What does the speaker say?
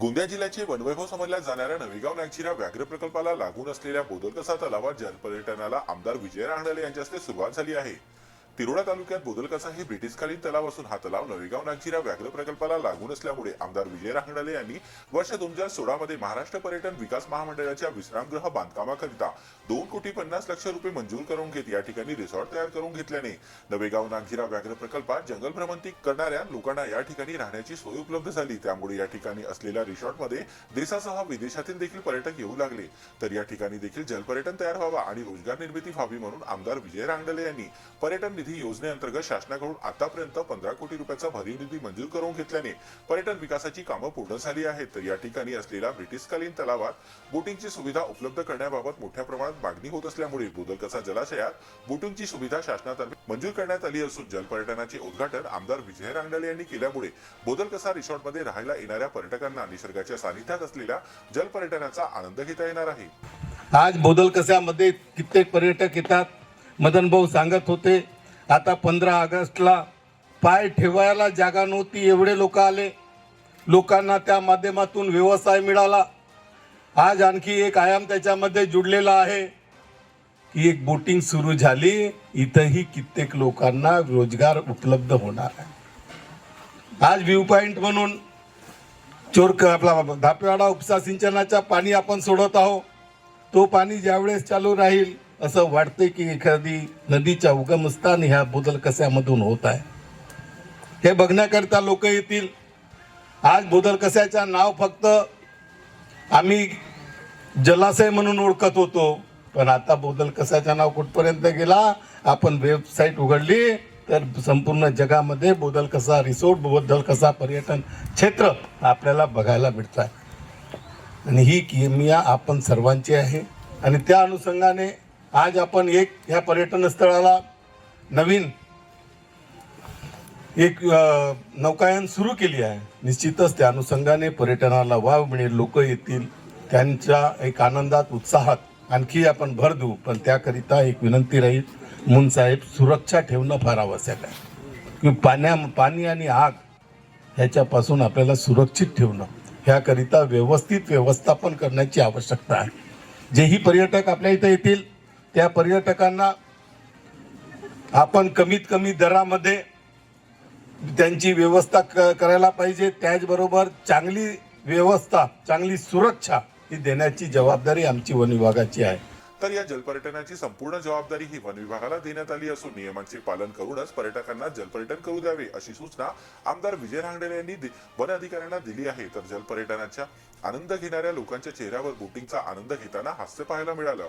गोंदिया जिल्ह्याचे वनवैभव समजल्या जाणाऱ्या नवेगाव नागझिरा व्याघ्र प्रकल्पाला लागून असलेल्या बोदलकसा तलावात जलपर्यटनाला आमदार विजय रांगडले यांच्या हस्ते सुरुवात झाली आहे. तिरोडा तालुक्यात बोदलकसा हे ब्रिटिशकालीन तलाव असून हा तलाव नवेगाव नागझिरा व्याघ्र प्रकल्पाला लागून असल्यामुळे आमदार विजय रांगडाले यांनी वर्ष दोन हजार सोळा मध्ये महाराष्ट्र पर्यटन विकास महामंडळाच्या विश्रामगृह बांधकामाकरिता दोन कोटी पन्नास लक्ष रुपये मंजूर करून घेत या ठिकाणी रिसॉर्ट तयार करून घेतल्याने नवेगाव नागझिरा व्याघ्र प्रकल्पात जंगल भ्रमंती करणाऱ्या लोकांना या ठिकाणी राहण्याची सोय उपलब्ध झाली. त्यामुळे या ठिकाणी असलेल्या रिसॉर्टमध्ये देशासह विदेशातील देखील पर्यटक येऊ लागले. तर या ठिकाणी देखील जलपर्यटन तयार व्हावा आणि रोजगार निर्मिती व्हावी म्हणून आमदार विजय रांगडले यांनी पर्यटन निधी योजनेअंतर्गत शासनाकडून आतापर्यंत पंधरा कोटी रुपयाचा भरीव निधी मंजूर करून घेतल्याने पर्यटन विकासाची कामं पूर्ण झाली आहेत. तर या ठिकाणी असलेल्या ब्रिटिशकालीन तलावात बोटिंगची सुविधा उपलब्ध करण्याबाबत मोठ्या प्रमाणात मागणी होत असल्यामुळे बुदलकसा जलाशयात बोटिंगची सुविधा शासनातर्फे मंजूर करण्यात आली असून जलपर्यटनाचे उद्घाटन आमदार विजय रांगडले यांनी केल्यामुळे बोदलकसा रिसॉर्टमध्ये राहायला येणाऱ्या पर्यटकांना निसर्गाच्या सानिध्यात असलेल्या जलपर्यटनाचा आनंद घेता येणार आहे. आज बोदलकसामध्ये कित्येक पर्यटक येतात. मदन भाऊ सांगत होते आता पंधरा ऑगस्टला पाय ठेवायला जागा नव्हती एवढे लोक आले. लोकांना त्या माध्यमातून व्यवसाय मिळाला. आज आणखी एक आयाम त्याच्यामध्ये जुडलेला आहे की एक बोटिंग सुरू झाली इथंही कित्येक लोकांना रोजगार उपलब्ध होणार आहे. आज व्ह्यू पॉईंट म्हणून चोरक आपला धापेवाडा उपसा सिंचनाचा पाणी आपण सोडत आहोत. तो पाणी ज्यावेळेस चालू राहील असं वाटतंय की एखादी नदीच्या उगमस्थान ह्या बोदल कस्यामधून होत आहे. हे बघण्याकरता लोक येतील. आज बोदल कस्याचं नाव फक्त आम्ही जलाशय म्हणून ओळखत होतो. पण आता बोदल नाव कुठपर्यंत गेला? आपण वेबसाईट उघडली तर संपूर्ण जगामध्ये बोदल कसा रिसोर्ट बोदल कसा पर्यटन क्षेत्र आपल्याला बघायला मिळतं आहे आणि ही किमिया आपण सर्वांची आहे. आणि त्या अनुषंगाने आज आपण एक ह्या पर्यटन स्थळाला नवीन एक नौकायन सुरू केली आहे. निश्चितच त्या अनुषंगाने पर्यटनाला वाव मिळेल लोक येतील त्यांच्या एक आनंदात उत्साहात आणखी आपण भर देऊ. पण त्याकरिता एक विनंती राहील मुन साहेब सुरक्षा ठेवणं फार आवश्यक आहे. की पाण्या पाणी आणि आग ह्याच्यापासून आपल्याला सुरक्षित ठेवणं ह्याकरिता व्यवस्थित व्यवस्थापन करण्याची आवश्यकता आहे. जेही पर्यटक आपल्या इथं येतील त्या पर्यटकांना आपण कमीत कमी दरामध्ये त्यांची व्यवस्था क करायला पाहिजे. त्याचबरोबर चांगली व्यवस्था चांगली सुरक्षा ही देण्याची जबाबदारी आमची वन विभागाची आहे. तर या जलपर्यटनाची संपूर्ण जबाबदारी ही वन विभागाला देण्यात आली असून नियमांचे पालन करूनच पर्यटकांना जलपर्यटन करू द्यावे अशी सूचना आमदार विजय रांगडेले यांनी वन अधिकाऱ्यांना दिली आहे. तर जलपर्यटनाच्या आनंद घेणाऱ्या लोकांच्या चेहऱ्यावर बोटिंगचा आनंद घेताना हास्य पाहायला मिळालं.